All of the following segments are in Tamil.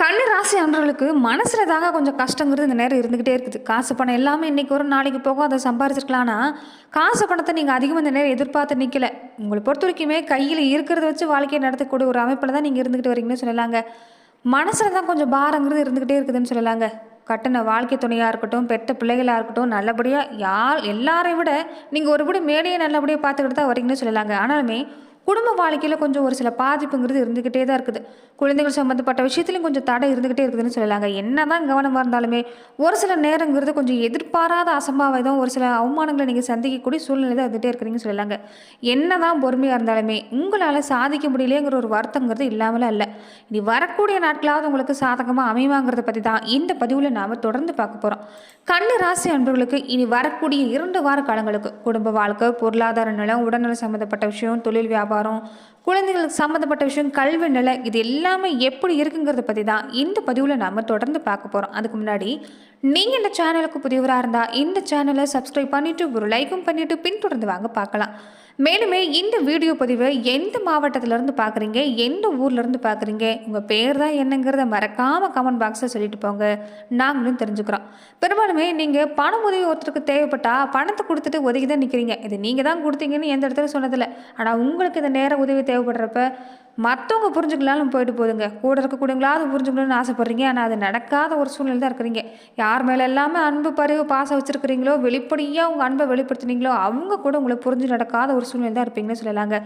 கண்ணு ராசி அன்றவர்களுக்கு மனசில் தாங்க கொஞ்சம் கஷ்டங்கிறது இந்த நேரம் இருந்துக்கிட்டே இருக்குது. காசு பணம் எல்லாமே இன்றைக்கி ஒரு நாளைக்கு போகும் அதை சம்பாரிச்சிருக்கலாம்னா காசு பணத்தை நீங்கள் அதிகமாக இந்த நேரம் எதிர்பார்த்து நிற்கல உங்களை பொறுத்த வரைக்குமே கையில் இருக்கிறத வச்சு வாழ்க்கையை நடத்தக்கூடிய ஒரு அமைப்பில் தான் நீங்கள் இருந்துக்கிட்டு வரீங்கன்னு சொல்லலாங்க. மனசில் தான் கொஞ்சம் பாரங்கிறது இருந்துக்கிட்டே இருக்குதுன்னு சொல்லலாங்க. கட்டின வாழ்க்கை துணையாக இருக்கட்டும் பெற்ற பிள்ளைகளாக இருக்கட்டும் நல்லபடியாக யார் எல்லாரை விட நீங்கள் ஒருபடி மேலேயே நல்லபடியாக பார்த்துக்கிட்டு தான் வரீங்கன்னு சொல்லலாங்க. ஆனாலுமே குடும்ப வாழ்க்கையில் கொஞ்சம் ஒரு சில பாதிப்புங்கிறது இருந்துக்கிட்டே தான் இருக்குது. குழந்தைகள் சம்மந்தப்பட்ட விஷயத்துலையும் கொஞ்சம் தடை இருந்துக்கிட்டே இருக்குதுன்னு சொல்லலாங்க. என்ன தான் கவனமாக இருந்தாலுமே ஒரு சில நேரங்கிறது கொஞ்சம் எதிர்பாராத அசம்பாவிதம் ஒரு சில அவமானங்களை நீங்கள் சந்திக்கக்கூடிய சூழ்நிலை தான் இருந்துகிட்டே இருக்கிறீங்கன்னு சொல்லலாங்க. என்ன தான் பொறுமையாக இருந்தாலுமே உங்களால் சாதிக்க முடியலையேங்கிற ஒரு வருத்தங்கிறது இல்லாமலாம் இல்லை. இனி வரக்கூடிய நாட்களாவது உங்களுக்கு சாதகமாக அமைவாங்கிறத பற்றி தான் இந்த பதிவில் நாம் தொடர்ந்து பார்க்க போகிறோம் கண்ணு ராசி அன்பர்களுக்கு இனி வரக்கூடிய இரண்டு வார காலங்களுக்கு குடும்ப வாழ்க்கை பொருளாதார நிலம் உடல்நலம் சம்மந்தப்பட்ட விஷயம் தொழில் வியாபாரம் குழந்தைகளுக்கு சம்மந்தப்பட்ட விஷயம் கல்வி நிலை இது எல்லாமே எப்படி இருக்குங்கிறத பற்றி தான் இந்த பதிவில் நாம் தொடர்ந்து பார்க்க போகிறோம் அதுக்கு முன்னாடி நீங்கள் இந்த சேனலுக்கு புதியவராக இருந்தால் இந்த சேனலை சப்ஸ்கிரைப் பண்ணிவிட்டு ஒரு லைக்கும் பண்ணிவிட்டு பின்தொடர்ந்து வாங்க பார்க்கலாம். மேலுமே இந்த வீடியோ பதிவை எந்த மாவட்டத்திலேருந்து பார்க்குறீங்க? எந்த ஊர்லேருந்து பார்க்குறீங்க? உங்கள் பேர் தான் என்னங்கிறத மறக்காமல் கமெண்ட் பாக்ஸில் சொல்லிட்டு போங்க. நாங்களும் தெரிஞ்சுக்கிறோம். பெரும்பாலுமே நீங்கள் பணம் உதவி ஒருத்தருக்கு தேவைப்பட்டால் பணத்தை கொடுத்துட்டு ஒதுக்கி தான் நிற்கிறீங்க இது நீங்கள் தான் கொடுத்தீங்கன்னு எந்த இடத்துல சொன்னதில்லை. ஆனால் உங்களுக்கு இந்த நேர உதவி தேவைப்படுறப்ப மற்றவங்க புரிஞ்சுக்கலாலும் போயிட்டு போதுங்க. கூட இருக்கக்கூடியவங்களாவது புரிஞ்சுக்கணும்னு ஆசைப்பட்றீங்க. ஆனால் அது நடக்காத ஒரு சூழ்நிலை தான் இருக்கிறீங்க. யார் மேலே எல்லாமே அன்பு பறிவு பாசம் வச்சுருக்கிறீங்களோ வெளிப்படையாக உங்கள் அன்பை வெளிப்படுத்துனீங்களோ அவங்க கூட உங்களை புரிஞ்சு நடக்காத ஒரு சூழ்நிலை தான் இருப்பீங்கன்னு சொல்லலாங்க.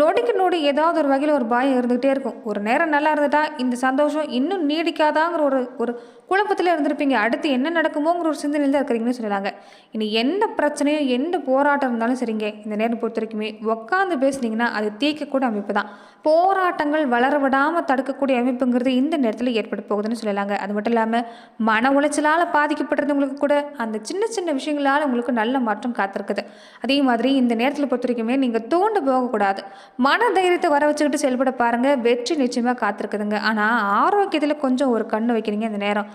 நொடிக்கு நொடி ஏதாவது ஒரு வகையில் ஒரு பயம் இருந்துகிட்டே இருக்கும். ஒரு நேரம் நல்லா இருந்துட்டா இந்த சந்தோஷம் இன்னும் நீடிக்காதாங்கிற ஒரு ஒரு குழப்பத்தில் இருந்திருப்பீங்க. அடுத்து என்ன நடக்குமோங்கிற ஒரு சிந்தனையில் தான் இருக்கிறீங்கன்னு சொல்லலாங்க. இனி எந்த பிரச்சனையோ எந்த போராட்டம் இருந்தாலும் சரிங்க. இந்த நேரம் பொறுத்த வரைக்குமே உட்காந்து பேசுனீங்கன்னா அது தீர்க்கக்கூடிய அமைப்பு தான். போராட்டங்கள் வளர விடாமல் தடுக்கக்கூடிய அமைப்புங்கிறது இந்த நேரத்தில் ஏற்பட போகுதுன்னு சொல்லலாங்க. அது மட்டும் இல்லாமல் மன உளைச்சலால் பாதிக்கப்பட்டிருந்தவங்களுக்கு கூட அந்த சின்ன சின்ன விஷயங்களால் உங்களுக்கு நல்ல மாற்றம் காத்திருக்குது. அதே மாதிரி இந்த நேரத்தில் பொறுத்த வரைக்குமே நீங்கள் தூண்டு போகக்கூடாது. மன தைரியத்தை வர வச்சுக்கிட்டு செயல்பட பாருங்கள் வெற்றி நிச்சயமாக காத்திருக்குதுங்க. ஆனால் ஆரோக்கியத்தில் கொஞ்சம் ஒரு கண்ணு வைக்கிறீங்க இந்த நேரம்.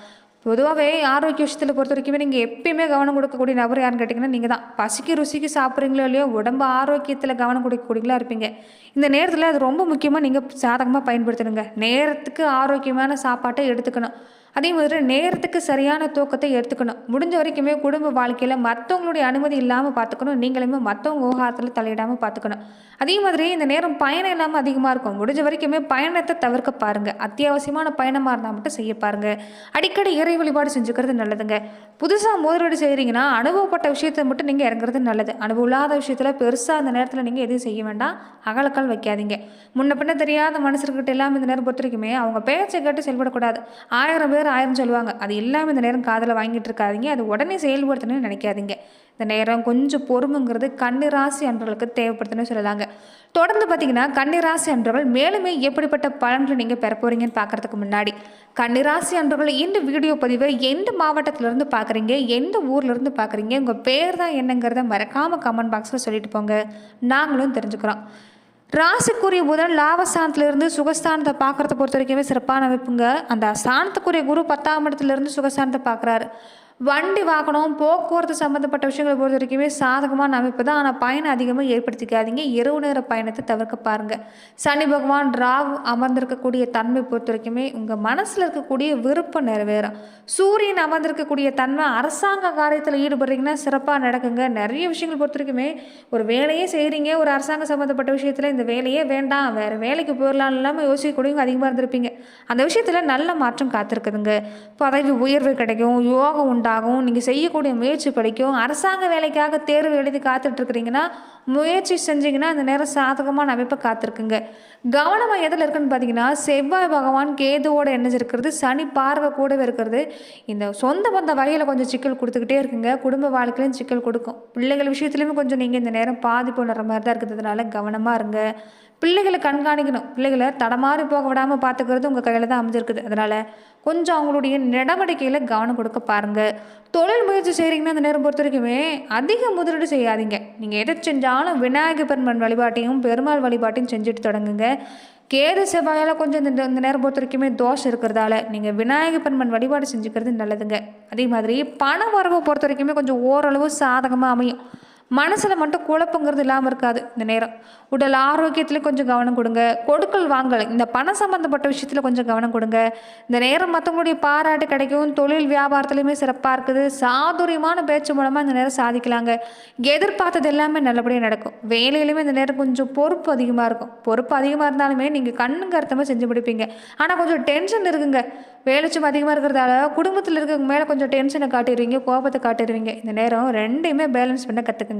பொதுவாகவே ஆரோக்கிய விஷயத்தில் பொறுத்த வரைக்குமே நீங்கள் எப்பயுமே கவனம் கொடுக்கக்கூடிய நபர் யாருன்னு கேட்டிங்கன்னா நீங்கள் தான். பசிக்கு ருசிக்கு சாப்பிட்றீங்களோ இல்லையோ உடம்பு ஆரோக்கியத்தில் கவனம் கொடுக்கக்கூடியங்களா இருப்பீங்க. இந்த நேரத்தில் அது ரொம்ப முக்கியமாக நீங்கள் சாதகமாக பயன்படுத்தணுங்க. நேரத்துக்கு ஆரோக்கியமான சாப்பாட்டை எடுத்துக்கணும். அதே மாதிரி நேரத்துக்கு சரியான தூக்கத்தை எடுத்துக்கணும். முடிஞ்ச வரைக்குமே குடும்ப வாழ்க்கையில் மற்றவங்களுடைய அனுமதி இல்லாமல் பார்த்துக்கணும் நீங்களுமே மற்றவங்க விவகாரத்தில் தலையிடாமல் பார்த்துக்கணும் அதே மாதிரி இந்த நேரம் பயணம் இல்லாமல் அதிகமாக இருக்கும். முடிஞ்ச வரைக்குமே பயணத்தை தவிர்க்க பாருங்கள் அத்தியாவசியமான பயணமாக இருந்தால் மட்டும் செய்ய பாருங்கள் அடிக்கடி இறை வழிபாடு செஞ்சுக்கிறது நல்லதுங்க. புதுசாக முதலீடு செய்கிறீங்கன்னா அனுபவப்பட்ட விஷயத்தை மட்டும் நீங்கள் இறங்குறது நல்லது. அனுபவம் இல்லாத விஷயத்தில் பெருசாக அந்த நேரத்தில் நீங்கள் எதுவும் செய்ய வேண்டாம். அகலக்கால் வைக்காதீங்க. முன்ன பின்ன தெரியாத மனுஷர்கிட்ட எல்லாம் இந்த நேரம் பொறுத்த வரைக்குமே அவங்க பேச்சை கேட்டு செயல்படக்கூடாது. ஆயிரம் பேர் ஆயிரம் சொல்லுவாங்க. அது எல்லாமே இந்த நேரம் காதில் வாங்கிட்டு இருக்காதீங்க. அது உடனே செயல்படுத்தணும்னு நினைக்காதீங்க. இந்த நேரம் கொஞ்சம் பொறுமைங்கிறது கண்ணு ராசி அன்றவர்களுக்கு தேவைப்படுதுன்னு சொல்லலாங்க. தொடர்ந்து பார்த்தீங்கன்னா கன்னிராசி அன்றவர்கள் மேலுமே எப்படிப்பட்ட பலன்களை நீங்கள் பெற போகிறீங்கன்னு பார்க்கறதுக்கு முன்னாடி கன்னிராசி அன்றவர்கள் இந்த வீடியோ பதிவை எந்த மாவட்டத்திலேருந்து பார்க்குறீங்க எந்த ஊர்லேருந்து பார்க்குறீங்க உங்கள் பேர் தான் என்னங்கிறத மறக்காமல் கமெண்ட் பாக்ஸில் சொல்லிட்டு போங்க. நாங்களும் தெரிஞ்சுக்கிறோம். ராசிக்குரிய புதன் லாபஸ்தானத்திலிருந்து சுகஸ்தானத்தை பார்க்குறத பொறுத்த வரைக்குமே சிறப்பான அமைப்புங்க. அந்த ஸ்தானத்துக்குரிய குரு பத்தாம் இடத்துலேருந்து சுகஸ்தானத்தை பார்க்குறாரு. வண்டி வாகனம் போக்குவரத்து சம்மந்தப்பட்ட விஷயங்களை பொறுத்த வரைக்குமே சாதகமான அமைப்பு தான் ஆனால் பயணம் அதிகமாக ஏற்படுத்திக்காதீங்க. இரவு நேர பயணத்தை தவிர்க்க பாருங்கள் சனி பகவான் ராகு அமர்ந்திருக்கக்கூடிய தன்மை பொறுத்த வரைக்குமே உங்கள் மனசில் இருக்கக்கூடிய விருப்பம் நிறைவேறும். சூரியன் அமர்ந்திருக்கக்கூடிய தன்மை அரசாங்க காரியத்தில் ஈடுபடுறீங்கன்னா சிறப்பாக நடக்குங்க. நிறைய விஷயங்கள் பொறுத்த வரைக்குமே ஒரு வேலையே செய்கிறீங்க ஒரு அரசாங்க சம்மந்தப்பட்ட விஷயத்தில் இந்த வேலையே வேண்டாம். வேறு வேலைக்கு போயிடலாம் இல்லாமல் யோசிக்கக்கூடியவங்க அதிகமாக இருந்திருப்பீங்க. அந்த விஷயத்தில் நல்ல மாற்றம் காத்திருக்குதுங்க. பதவி உயர்வு கிடைக்கும் யோகம் உண்டு உண்டாகும் நீங்கள் செய்யக்கூடிய முயற்சி படிக்கும் அரசாங்க வேலைக்காக தேர்வு எழுதி காத்துட்ருக்குறீங்கன்னா முயற்சி செஞ்சீங்கன்னா அந்த நேரம் சாதகமான அமைப்பை காத்திருக்குங்க. கவனமாக எதில் இருக்குன்னு பார்த்தீங்கன்னா செவ்வாய் பகவான் கேதுவோட இணைஞ்சிருக்கிறது சனி பார்வை கூடவே இருக்கிறது. இந்த சொந்த பந்த வகையில் கொஞ்சம் சிக்கல் கொடுத்துக்கிட்டே இருக்குங்க. குடும்ப வாழ்க்கையிலும் சிக்கல் கொடுக்கும். பிள்ளைகள் விஷயத்துலையுமே கொஞ்சம் நீங்கள் இந்த நேரம் பாதிப்பு உணர்ற மாதிரி தான் இருக்கிறதுனால கவனமாக இருங்க. பிள்ளைகளை கண்காணிக்கணும். பிள்ளைகளை தடமாறி போக விடாமல் பார்த்துக்கிறது உங்கள் கையில் தான் அமைஞ்சிருக்குது. அதனால் கொஞ்சம் அவங்களுடைய நடவடிக்கையில் கவனம் கொடுக்க பாருங்கள் தொழில் முயற்சி செய்கிறீங்கன்னா அந்த நேரம் பொறுத்த வரைக்குமே அதிக முதலீடு செய்யாதீங்க. நீங்கள் எதை செஞ்சாலும் விநாயகர் பெருமான் வழிபாட்டையும் பெருமாள் வழிபாட்டையும் செஞ்சுட்டு தொடங்குங்க. கேது செவ்வாயால் கொஞ்சம் இந்த இந்த நேரம் பொறுத்த வரைக்குமே தோஷம் இருக்கிறதால நீங்கள் விநாயகர் பெருமன் வழிபாடு செஞ்சுக்கிறது நல்லதுங்க. அதே மாதிரி பண வரவை பொறுத்த வரைக்குமே கொஞ்சம் ஓரளவு சாதகமாக அமையும். மனசில் மட்டும் குழப்பங்கிறது இல்லாமல் இருக்காது இந்த நேரம். உடல் ஆரோக்கியத்தில் கொஞ்சம் கவனம் கொடுங்க. கொடுக்கல் வாங்கல் இந்த பணம் சம்மந்தப்பட்ட விஷயத்தில் கொஞ்சம் கவனம் கொடுங்க. இந்த நேரம் மற்றவங்களுடைய பாராட்டு கிடைக்கும் தொழில் வியாபாரத்துலையுமே சிறப்பாக இருக்குது. சாதுரியமான பேச்சு மூலமாக இந்த நேரம் சாதிக்கலாங்க. எதிர்பார்த்தது எல்லாமே நல்லபடியாக நடக்கும். வேலையிலுமே இந்த நேரம் கொஞ்சம் பொறுப்பு அதிகமாக இருக்கும். பொறுப்பு அதிகமாக இருந்தாலுமே நீங்கள் கண்ணுங்க அர்த்தமாக செஞ்சு பிடிப்பீங்க ஆனால் கொஞ்சம் டென்ஷன் இருக்குங்க. வேலைச்சும் அதிகமாக இருக்கிறதால குடும்பத்தில் இருக்கிறவங்க மேலே கொஞ்சம் டென்ஷனை காட்டிடுவீங்க கோபத்தை காட்டிடுவீங்க. இந்த நேரம் ரெண்டையுமே பேலன்ஸ் பண்ண கற்றுக்குங்க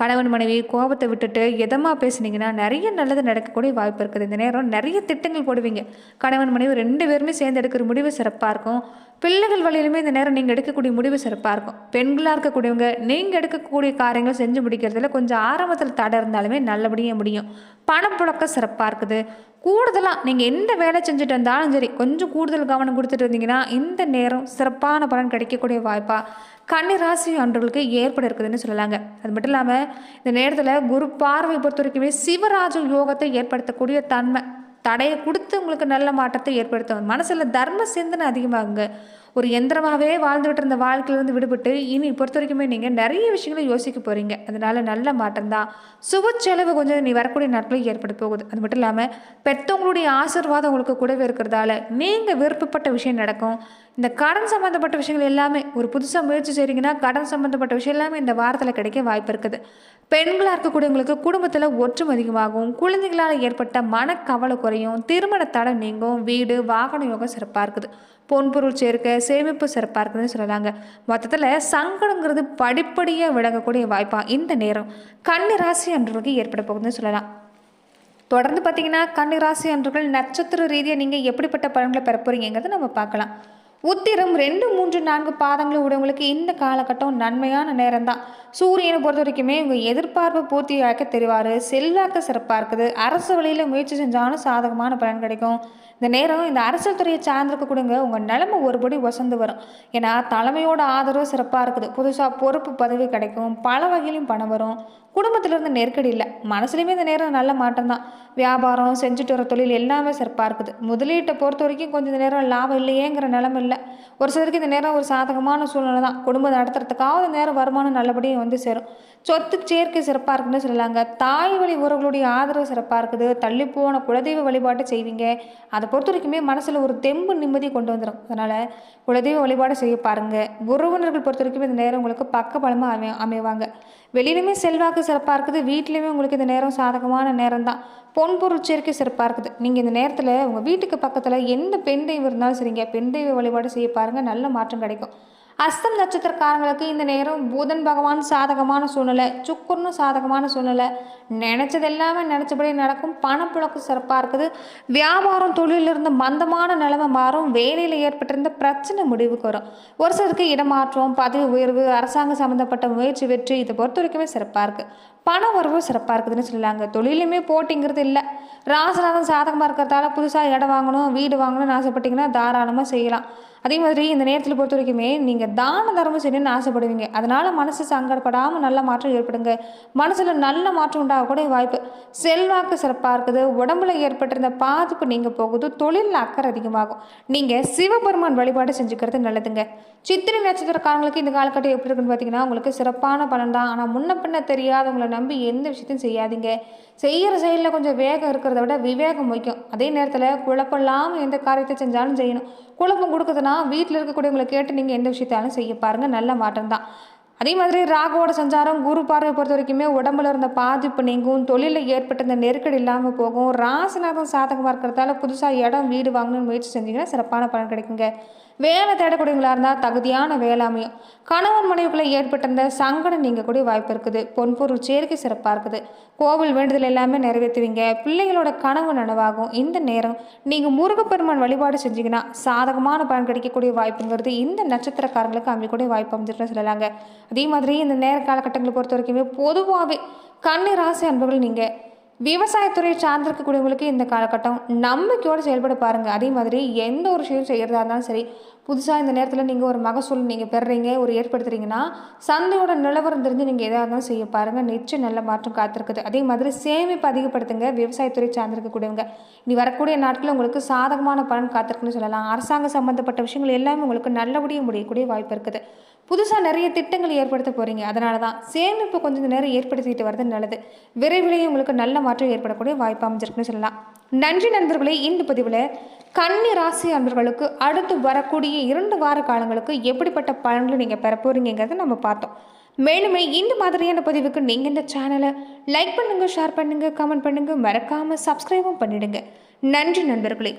கணவன் மனைவி கோபத்தை விட்டுட்டு எதமாக பேசுனீங்கன்னா நிறைய நல்லது நடக்கக்கூடிய வாய்ப்பு இருக்குது. இந்த நேரம் நிறைய திட்டங்கள் போடுவீங்க. கணவன் மனைவி ரெண்டு பேருமே சேர்ந்து எடுக்கிற முடிவு சிறப்பாக இருக்கும். பிள்ளைகள் வழியிலுமே இந்த நேரம் நீங்கள் எடுக்கக்கூடிய முடிவு சிறப்பாக இருக்கும். பெண்களாக இருக்கக்கூடியவங்க நீங்கள் எடுக்கக்கூடிய காரியங்கள் செஞ்சு முடிக்கிறதுல கொஞ்சம் ஆரம்பத்தில் தடை இருந்தாலுமே நல்லபடியாக முடியும். பணப்புழக்கம் சிறப்பாக இருக்குது. கூடுதலாக நீங்கள் எந்த வேலை செஞ்சுட்டு இருந்தாலும் சரி கொஞ்சம் கூடுதல் கவனம் கொடுத்துட்டு இருந்தீங்கன்னா இந்த நேரம் சிறப்பான பலன் கிடைக்கக்கூடிய வாய்ப்பாக கன்னிராசி அன்றவர்களுக்கு ஏற்பட இருக்குதுன்னு சொல்லலாங்க. அது மட்டும் இல்லாமல் இந்த நேரத்தில் குரு பார்வை பொறுத்த வரைக்குமே சிவராஜ யோகத்தை ஏற்படுத்தக்கூடிய தன்மை தடையை கொடுத்து உங்களுக்கு நல்ல மாற்றத்தை ஏற்படுத்தும். மனசில் தர்ம சிந்தனை அதிகமாகுங்க. ஒரு எந்திரமாகவே வாழ்ந்துகிட்டு இருந்த வாழ்க்கையிலேருந்து விடுபட்டு இனி பொறுத்த வரைக்குமே நீங்கள் நிறைய விஷயங்களை யோசிக்க போகிறீங்க அதனால் நல்ல மாற்றம்தான் சுப செலவு கொஞ்சம் நீ வரக்கூடிய நாட்களில் ஏற்பட போகுது. அது மட்டும் இல்லாமல் பெற்றவங்களுடைய ஆசீர்வாதம் உங்களுக்கு கூடவே இருக்கிறதால நீங்கள் விருப்பப்பட்ட விஷயம் நடக்கும். இந்த கடன் சம்மந்தப்பட்ட விஷயங்கள் எல்லாமே ஒரு புதுசாக முயற்சி செய்கிறீங்கன்னா கடன் சம்மந்தப்பட்ட விஷயம் எல்லாமே இந்த வாரத்தில் கிடைக்க வாய்ப்பு இருக்குது. பெண்களாக இருக்கக்கூடியவங்களுக்கு குடும்பத்தில் ஒற்றும் அதிகமாகும். குழந்தைகளால் ஏற்பட்ட மனக்கவலை குறையும். திருமண தடை நீங்கும். வீடு வாகன யோகம் சிறப்பாக இருக்குது. பொன்பொருள் சேர்க்கை சேமிப்பு சிறப்பாக இருக்குதுன்னு சொல்லலாங்க. மொத்தத்தில் சங்கடங்கிறது படிப்படியாக விளங்கக்கூடிய வாய்ப்பாக இந்த நேரம். கன்னிராசி ராசி ஏற்பட போகுதுன்னு சொல்லலாம். தொடர்ந்து பார்த்தீங்கன்னா கன்னிராசி அன்றர்கள் நட்சத்திர ரீதியாக நீங்கள் எப்படிப்பட்ட பலன்களை பெற போகிறீங்கிறத நம்ம பார்க்கலாம். உத்திரம் ரெண்டு மூன்று நான்கு பாதங்களும் உடையவங்களுக்கு இந்த காலகட்டம் நன்மையான நேரம் தான் சூரியனை பொறுத்த வரைக்குமே உங்கள் எதிர்பார்ப்பை பூர்த்தியாக்க தெரிவார். செல்வாக்க சிறப்பாக இருக்குது. அரசு வழியில் முயற்சி செஞ்சாலும் சாதகமான பலன் கிடைக்கும். இந்த நேரம் இந்த அரசியல் துறையை சார்ந்திருக்க கொடுங்க. உங்கள் நிலைமை ஒருபடி வசந்து வரும். ஏன்னா தலைமையோட ஆதரவு சிறப்பாக இருக்குது. புதுசாக பொறுப்பு பதவி கிடைக்கும். பல வகையிலும் பணம் வரும். குடும்பத்திலிருந்து நெருக்கடி இல்லை. மனசுலையுமே இந்த நேரம் நல்ல மாற்றம் தான் வியாபாரம் செஞ்சுட்டு வர தொழில் எல்லாமே சிறப்பாக இருக்குது. முதலீட்டை பொறுத்த வரைக்கும் கொஞ்சம் நேரம் லாபம் இல்லையேங்கிற நிலைமை இல்லை. ஒரு சிலருக்கு இந்த நேரம் ஒரு சாதகமான சூழ்நிலை தான். குடும்பம் நடத்துறதுக்காவது நேரம் வருமானம் நல்லபடியாக வந்து சேரும். சொத்து சேர்க்கை சிறப்பாக இருக்குன்னு சொல்லலாங்க. தாய் வழி உறவுகளுடைய ஆதரவு சிறப்பாக இருக்குது. தள்ளி போன குலதெய்வ வழிபாட்டை செய்வீங்க. அதை பொறுத்த வரைக்குமே மனசில் ஒரு தெம்பு நிம்மதி கொண்டு வந்துடும் அதனால் குலதெய்வ வழிபாடு செய்ய பாருங்கள் உறவினர்கள் பொறுத்த வரைக்கும் இந்த நேரம் உங்களுக்கு பக்க பலமாக அமை அமைவாங்க. வெளியிலுமே செல்வாக்கு சிறப்பாக இருக்குது. வீட்லேயுமே உங்களுக்கு இந்த நேரம் சாதகமான நேரம் தான் பொன் பொருள் சேர்க்கை சிறப்பாக இருக்குது. நீங்கள் இந்த நேரத்தில் உங்கள் வீட்டுக்கு பக்கத்தில் எந்த பெண் தெய்வம் இருந்தாலும் சரிங்க. பெண் தெய்வ வழிபாடு செய்ய பாருங்கள் நல்ல மாற்றம் கிடைக்கும். அஸ்தம் நட்சத்திரக்காரங்களுக்கு இந்த நேரம் புதன் பகவான் சாதகமான சூழ்நிலை சுக்குர்னு சாதகமான சூழ்நிலை. நினச்சது எல்லாமே நினச்சபடி நடக்கும். பணப்புழக்கம் சிறப்பாக இருக்குது. வியாபாரம் தொழிலில் இருந்த மந்தமான நிலைமை மாறும். வேலையில் ஏற்பட்டிருந்த பிரச்சனை முடிவுக்கு வரும். ஒரு சிலருக்கு இடமாற்றம் பதவி உயர்வு அரசாங்க சம்மந்தப்பட்ட முயற்சி வெற்றி இதை பொறுத்த வரைக்குமே சிறப்பாக இருக்குது பண வரவு சிறப்பாக இருக்குதுன்னு சொல்லலாங்க தொழிலுமே போட்டிங்கிறது இல்லை. ராசநாதன் சாதகமாக இருக்கிறதால புதுசாக இடம் வாங்கணும் வீடு வாங்கணும்னு ஆசைப்பட்டீங்கன்னா தாராளமாக செய்யலாம். அதே மாதிரி இந்த நேரத்தில் பொறுத்த வரைக்குமே நீங்கள் தான தர்மம் செய்யணும்னு ஆசைப்படுவீங்க. அதனால் மனசு சங்கடப்படாமல் நல்ல மாற்றம் ஏற்படுங்க. மனசில் நல்ல மாற்றம் உண்டாகக்கூடிய வாய்ப்பு. செல்வாக்கு சிறப்பாக இருக்குது. உடம்புல ஏற்பட்டிருந்த பாதிப்பு நீங்கள் போகுது. தொழிலில் அக்கறை அதிகமாகும். நீங்கள் சிவபெருமான் வழிபாடு செஞ்சுக்கிறது நல்லதுங்க. சித்திரை நட்சத்திரக்காரங்களுக்கு இந்த காலகட்டம் எப்படி இருக்குன்னு பார்த்தீங்கன்னா உங்களுக்கு சிறப்பான பலன் தான். ஆனால் முன்ன பின்ன தெரியாதவங்களை நம்பி எந்த விஷயத்தையும் செய்யாதீங்க. செய்கிற செயலில் கொஞ்சம் வேகம் இருக்கிறத விட விவேகம் முக்கியம். அதே நேரத்தில் குழப்பம் இல்லாமல் எந்த காரியத்தை செஞ்சாலும் செய்யணும். குழப்பம் கொடுக்குதுன்னா வீட்டில் இருக்கக்கூடியவங்களை கேட்டு நீங்கள் எந்த விஷயத்தாலும் செய்ய பாருங்கள் நல்ல மாற்றம் தான் அதே மாதிரி ராகுவோட சஞ்சாரம் குரு பார்வை பொறுத்த வரைக்குமே உடம்புல இருந்த பாதிப்பு நீங்கும் தொழிலில் ஏற்பட்ட இந்த நெருக்கடி இல்லாமல் போகும். ராசிநாதம் சாதகமாக இருக்கிறதால புதுசாக இடம் வீடு வாங்கணும்னு முயற்சி செஞ்சீங்கன்னா சிறப்பான பலன் கிடைக்குங்க. வேலை தேடக்கூடியவங்களா இருந்தால் தகுதியான வேலை அமையும். கணவன் மனைவிக்குள்ளே ஏற்பட்டிருந்த சங்கடம் நீங்கக்கூடிய வாய்ப்பு இருக்குது. பொன்பொருள் சேர்க்கை சிறப்பாக இருக்குது. கோவில் வேண்டுதல் எல்லாமே நிறைவேற்றுவீங்க. பிள்ளைகளோட கனவு நனவாகும். இந்த நேரம் நீங்கள் முருகப்பெருமான் வழிபாடு செஞ்சீங்கன்னா சாதகமான பலன் கிடைக்கக்கூடிய வாய்ப்புங்கிறது இந்த நட்சத்திரக்காரங்களுக்கு அமைக்கக்கூடிய வாய்ப்பு அமைஞ்சிட்டு சொல்லலாங்க. அதே மாதிரி இந்த நேர காலகட்டங்களை பொறுத்த வரைக்குமே பொதுவாகவே கண்ணி ராசி அன்பர்கள் நீங்கள் விவசாயத்துறையை சார்ந்திருக்கக்கூடியவங்களுக்கு இந்த காலகட்டம் நம்பிக்கையோடு செயல்பட பாருங்கள் அதே மாதிரி எந்த ஒரு விஷயம் செய்கிறதா இருந்தாலும் சரி புதுசாக இந்த நேரத்தில் நீங்கள் ஒரு மகசூல் நீங்கள் பெறுறீங்க ஒரு ஏற்படுத்துறீங்கன்னா சந்தையோட நிலவரம் தெரிஞ்சு நீங்கள் எதாக இருந்தாலும் செய்ய பாருங்கள் நிச்சயம் நல்ல மாற்றம் காத்திருக்குது. அதே மாதிரி சேமிப்பு அதிகப்படுத்துங்க. விவசாயத்துறை சார்ந்திருக்கக்கூடியவங்க இனி வரக்கூடிய நாட்களில் உங்களுக்கு சாதகமான பலன் காத்திருக்குன்னு சொல்லலாம். அரசாங்க சம்மந்தப்பட்ட விஷயங்கள் எல்லாமே உங்களுக்கு நல்லபடியாக முடியக்கூடிய வாய்ப்பு இருக்குது. புதுசாக நிறைய திட்டங்கள் ஏற்படுத்த போகிறீங்க அதனால தான் சேமிப்பு கொஞ்சம் நேரம் ஏற்படுத்திட்டு வர்றது நல்லது. விரைவிலேயே உங்களுக்கு நல்ல மாற்றம் ஏற்படக்கூடிய வாய்ப்பு அமைஞ்சிருக்குன்னு சொல்லலாம். நன்றி நண்பர்களே இந்த பதிவில் கன்னி ராசி அன்பர்களுக்கு அடுத்து வரக்கூடிய இரண்டு வார காலங்களுக்கு எப்படிப்பட்ட பலன்களை நீங்கள் பெற போகிறீங்கிறத நம்ம பார்த்தோம். மேலுமே இந்த மாதிரியான பதிவுக்கு நீங்கள் இந்த சேனலை லைக் பண்ணுங்கள் ஷேர் பண்ணுங்கள் கமெண்ட் பண்ணுங்கள் மறக்காமல் சப்ஸ்கிரைபும் பண்ணிடுங்க. நன்றி நண்பர்களே.